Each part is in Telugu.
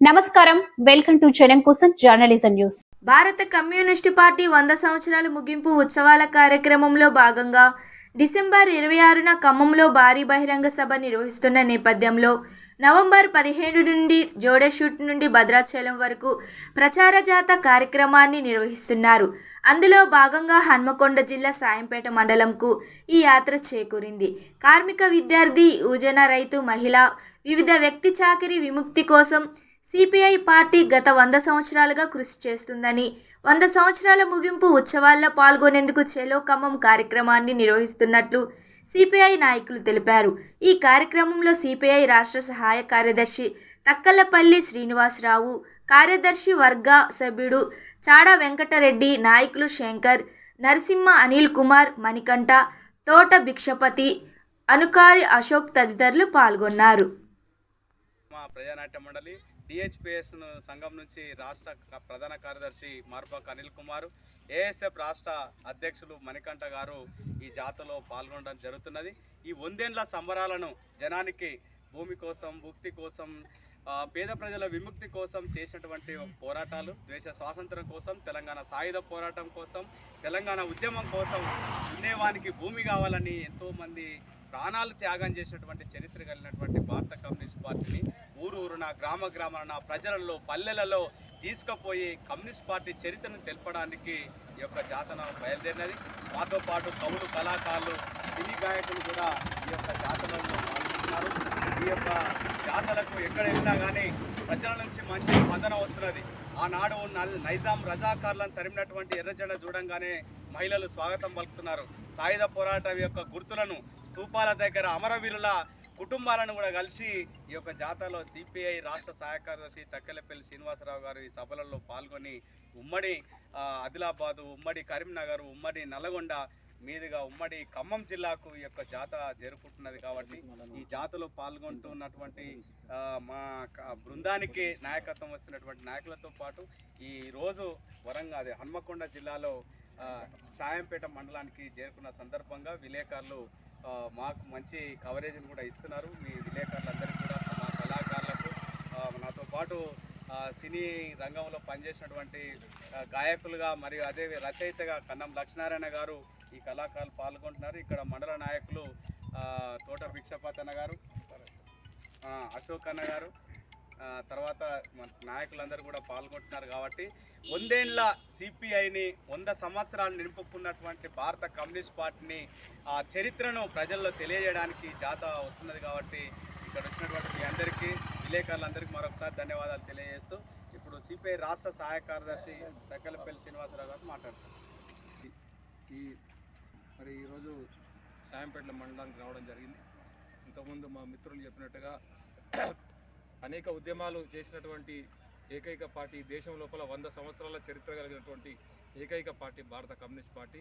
నమస్కారం. వెల్కమ్ టు జనం కోసం జర్నలిజం న్యూస్. భారత కమ్యూనిస్టు పార్టీ వంద సంవత్సరాల ముగింపు ఉత్సవాల కార్యక్రమంలో భాగంగా డిసెంబర్ ఇరవై ఆరున ఖమ్మంలో భారీ బహిరంగ సభ నిర్వహిస్తున్న నేపథ్యంలో నవంబర్ పదిహేడు నుండి జోడేషూట్ నుండి భద్రాచలం వరకు ప్రచార జాత కార్యక్రమాన్ని నిర్వహిస్తున్నారు. అందులో భాగంగా హన్మకొండ జిల్లా సాయంపేట మండలంకు ఈ యాత్ర చేకూరింది. కార్మిక విద్యార్థి యువజన రైతు మహిళ వివిధ వ్యక్తి చాకిరి విముక్తి కోసం సిపిఐ పార్టీ గత వంద సంవత్సరాలుగా కృషి చేస్తుందని వంద సంవత్సరాల ముగింపు ఉత్సవాల్లో పాల్గొనేందుకు చెలో ఖమ్మం కార్యక్రమాన్ని నిర్వహిస్తున్నట్లు సిపిఐ నాయకులు తెలిపారు. ఈ కార్యక్రమంలో సిపిఐ రాష్ట్ర సహాయ కార్యదర్శి తక్కలపల్లి శ్రీనివాసరావు కార్యదర్శి వర్గ సభ్యుడు చాడ వెంకటరెడ్డి నాయకులు శంకర్ నరసింహ అనిల్ కుమార్ మణికంఠ తోట భిక్షపతి అనుకారి అశోక్ తదితరులు పాల్గొన్నారు. ప్రజానాట్య మండలి డిహెచ్పిఎస్ సంఘం నుంచి రాష్ట్ర ప్రధాన కార్యదర్శి మార్పాక్ అనిల్ కుమార్ ఏఎస్ఎఫ్ రాష్ట్ర అధ్యక్షులు మణికంఠ గారు ఈ జాతరలో పాల్గొనడం జరుగుతున్నది. ఈ వందేండ్ల సంబరాలను జనానికి భూమి కోసం భుక్తి కోసం పేద ప్రజల విముక్తి కోసం చేసినటువంటి పోరాటాలు దేశ స్వాతంత్రం కోసం తెలంగాణ సాయుధ పోరాటం కోసం తెలంగాణ ఉద్యమం కోసం ఉండేవానికి భూమి కావాలని ఎంతోమంది ప్రాణాలు త్యాగం చేసినటువంటి చరిత్ర కలిగినటువంటి భారత కమ్యూనిస్ట్ పార్టీని ఊరు ఊరున గ్రామ గ్రామాన ప్రజలలో పల్లెలలో తీసుకుపోయి కమ్యూనిస్ట్ పార్టీ చరిత్రను తెలపడానికి ఈ యొక్క జాతన బయలుదేరినది. మాతో పాటు కవులు కళాకారులు సినీ గాయకులు కూడా ఈ యొక్క జాతరలో పాల్గొంటున్నారు ఈ యొక్క జాతరకు ఎక్కడ వెళ్ళినా కానీ ప్రజల నుంచి మంచి స్పందన వస్తున్నది. ఆనాడు ఉన్న నైజాం రజాకార్లను తరిమినటువంటి ఎర్రజెండ చూడంగానే మహిళలు స్వాగతం పలుకుతున్నారు. సాయుధ పోరాటం యొక్క గుర్తులను స్తూపాల దగ్గర అమరవీరుల కుటుంబాలను కూడా కలిసి ఈ యొక్క జాతరలో సిపిఐ రాష్ట్ర సహాయ కార్యదర్శి తక్కెలపల్లి శ్రీనివాసరావు గారు ఈ సభలలో పాల్గొని ఉమ్మడి ఆదిలాబాదు ఉమ్మడి కరీంనగర్ ఉమ్మడి నల్గొండ మీదుగా ఉమ్మడి ఖమ్మం జిల్లాకు ఈ యొక్క జాత జరుపుకుంటున్నది కాబట్టి ఈ జాతలో పాల్గొంటున్నటువంటి మా బృందానికి నాయకత్వం వస్తున్నటువంటి నాయకులతో పాటు ఈ రోజు వరంగల్ అదే హన్మకొండ జిల్లాలో సాయంపేట మండలానికి చేరుకున్న సందర్భంగా విలేకరులు మాకు మంచి కవరేజ్ని కూడా ఇస్తున్నారు. మీ విలేకరులందరికీ కూడా మా కళాకారులకు నాతో పాటు సినీ రంగంలో పనిచేసినటువంటి గాయకులుగా మరియు అదే రచయితగా కన్నం లక్ష్మీనారాయణ గారు ఈ కళాకారులు పాల్గొంటున్నారు. ఇక్కడ మండల నాయకులు తోట భిక్షపాతన్న గారు అశోక్ అన్న గారు తర్వాత మన నాయకులందరూ కూడా పాల్గొంటున్నారు కాబట్టి వందేళ్ళ సిపిఐని వంద సంవత్సరాలు నింపుకున్నటువంటి భారత కమ్యూనిస్ట్ పార్టీని ఆ చరిత్రను ప్రజల్లో తెలియజేయడానికి జాత వస్తున్నది కాబట్టి ఇక్కడ వచ్చినటువంటి మీ అందరికీ విలేకరులందరికీ మరొకసారి ధన్యవాదాలు తెలియజేస్తూ ఇప్పుడు సిపిఐ రాష్ట్ర సహాయ కార్యదర్శి తగ్గలపల్లి శ్రీనివాసరావు గారు మాట్లాడతారు. ఈ మరి ఈరోజు సాయంపేటల మండలానికి రావడం జరిగింది. ఇంతకుముందు మా మిత్రులు చెప్పినట్టుగా అనేక ఉద్యమాలు చేసినటువంటి ఏకైక పార్టీ దేశం లోపల వంద సంవత్సరాల చరిత్ర కలిగినటువంటి ఏకైక పార్టీ భారత కమ్యూనిస్ట్ పార్టీ.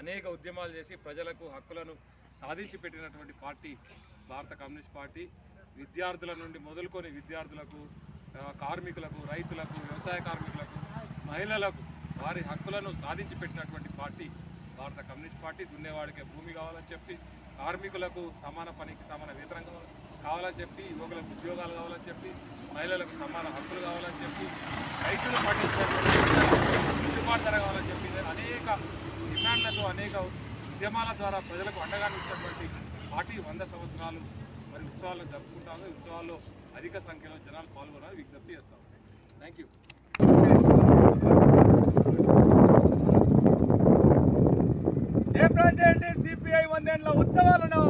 అనేక ఉద్యమాలు చేసి ప్రజలకు హక్కులను సాధించి పెట్టినటువంటి పార్టీ భారత కమ్యూనిస్ట్ పార్టీ. విద్యార్థుల నుండి మొదలుకొని విద్యార్థులకు కార్మికులకు రైతులకు వ్యవసాయ కార్మికులకు మహిళలకు వారి హక్కులను సాధించి పెట్టినటువంటి పార్టీ భారత కమ్యూనిస్ట్ పార్టీ. దున్నేవాడికి భూమి కావాలని చెప్పి కార్మికులకు సమాన పనికి సమాన వేతనం కావాలని చెప్పి యువకులకు ఉద్యోగాలు కావాలని చెప్పి మహిళలకు సమాన హక్కులు కావాలని చెప్పి రైతులు పండించినటువంటి గిట్టుబాటు ధర కావాలని చెప్పి అనేక డిమాండ్లతో అనేక ఉద్యమాల ద్వారా ప్రజలకు అండగా నిలిచినటువంటి పార్టీ వంద సంవత్సరాలు మరి ఉత్సవాలను జరుపుకుంటాము. ఉత్సవాల్లో అధిక సంఖ్యలో జనాలు పాల్గొనాలని విజ్ఞప్తి చేస్తాము థ్యాంక్ యూ జయప్రాంతి చేయండి సిపిఐ వందేళ్ళ ఉత్సవాలను.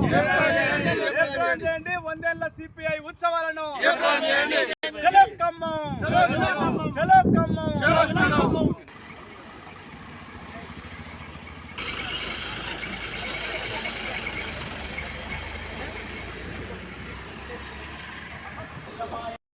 జయప్రాంతి చేయండి వందేళ్ళ సిపిఐ ఉత్సవాలను. చలో ఖమ్మం చలో ఖమ్మం